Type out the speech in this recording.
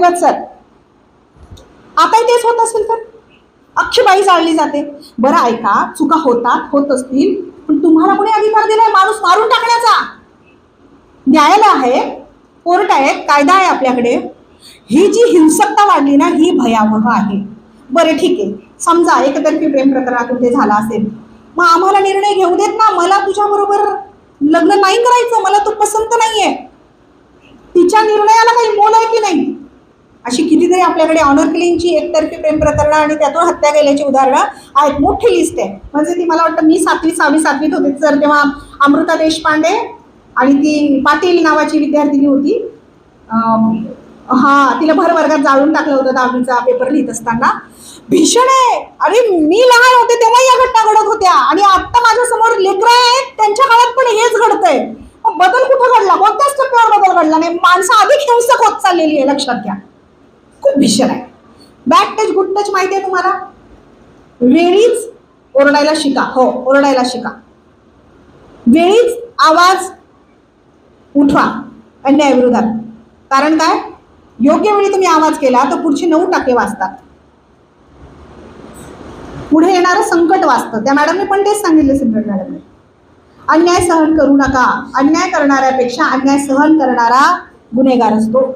युगात सर. आताही तेच होत असेल तर? अख्खी बाई जाळली जाते. बरं ऐका चुका होतात होत असतील पण तुम्हाला कोणी अधिकार दिलाय? माणूस मारून टाकण्याचा. न्यायालय आहे कोर्ट आहे कायदा आहे आपल्याकडे. ही जी हिंसकता वाढली ना ही भयावह आहे. बरं ठीक आहे. समजा एकतर्फी प्रेम प्रकरणातून ते झालं असेल. मग आम्हाला निर्णय घेऊ देत ना. मला तुझ्याबरोबर लग्न नाही करायचं. मला तू पसंत नाहीये. तिच्या निर्णयाला काही मोल आहे की नाही? अशी कितीतरी आपल्याकडे ऑनर किलिंगची एकतर्फी प्रेम प्रकरणं आणि त्यातून हत्या केल्याची उदाहरणं आहेत. मोठी लिस्ट आहे. म्हणजे ती मला वाटतं मी सातवी सहावी सातवीत होते. तर तेव्हा अमृता देशपांडे आणि ती पाटील नावाची विद्यार्थिनी होती. हां हा तिला भर वर्गात जाळून टाकलं होतं दहावीचा पेपर लिहित असताना. भीषण आहे. अरे मी लहान होते तेव्हा या घटना घडत होत्या. आणि आत्ता माझ्यासमोर लेकरं आहेत त्यांच्या काळात पण हेच घडतंय. बदल कुठं घडला? कोणत्याच टप्प्यावर बदल घडला नाही. माणसं अधिक हिंसक होत चाललेली आहे लक्षात घ्या. खूप भीषण आहे. बॅक टच गुड टच माहिती आहे तुम्हाला? वेळीच ओरडायला शिका. हो ओरडायला शिका. वेळीच आवाज उठवा अन्यायाविरोधात कारण काय? योग्य वेळी तुम्ही आवाज केला तर पुढचे नऊ टक्के वाचतात. पुढे येणारं संकट वाचतं. त्या मॅडमने पण तेच सांगितलं सिमरन मॅडमने अन्याय सहन करू नका. अन्याय करणाऱ्यापेक्षा अन्याय सहन करणारा गुन्हेगार असतो.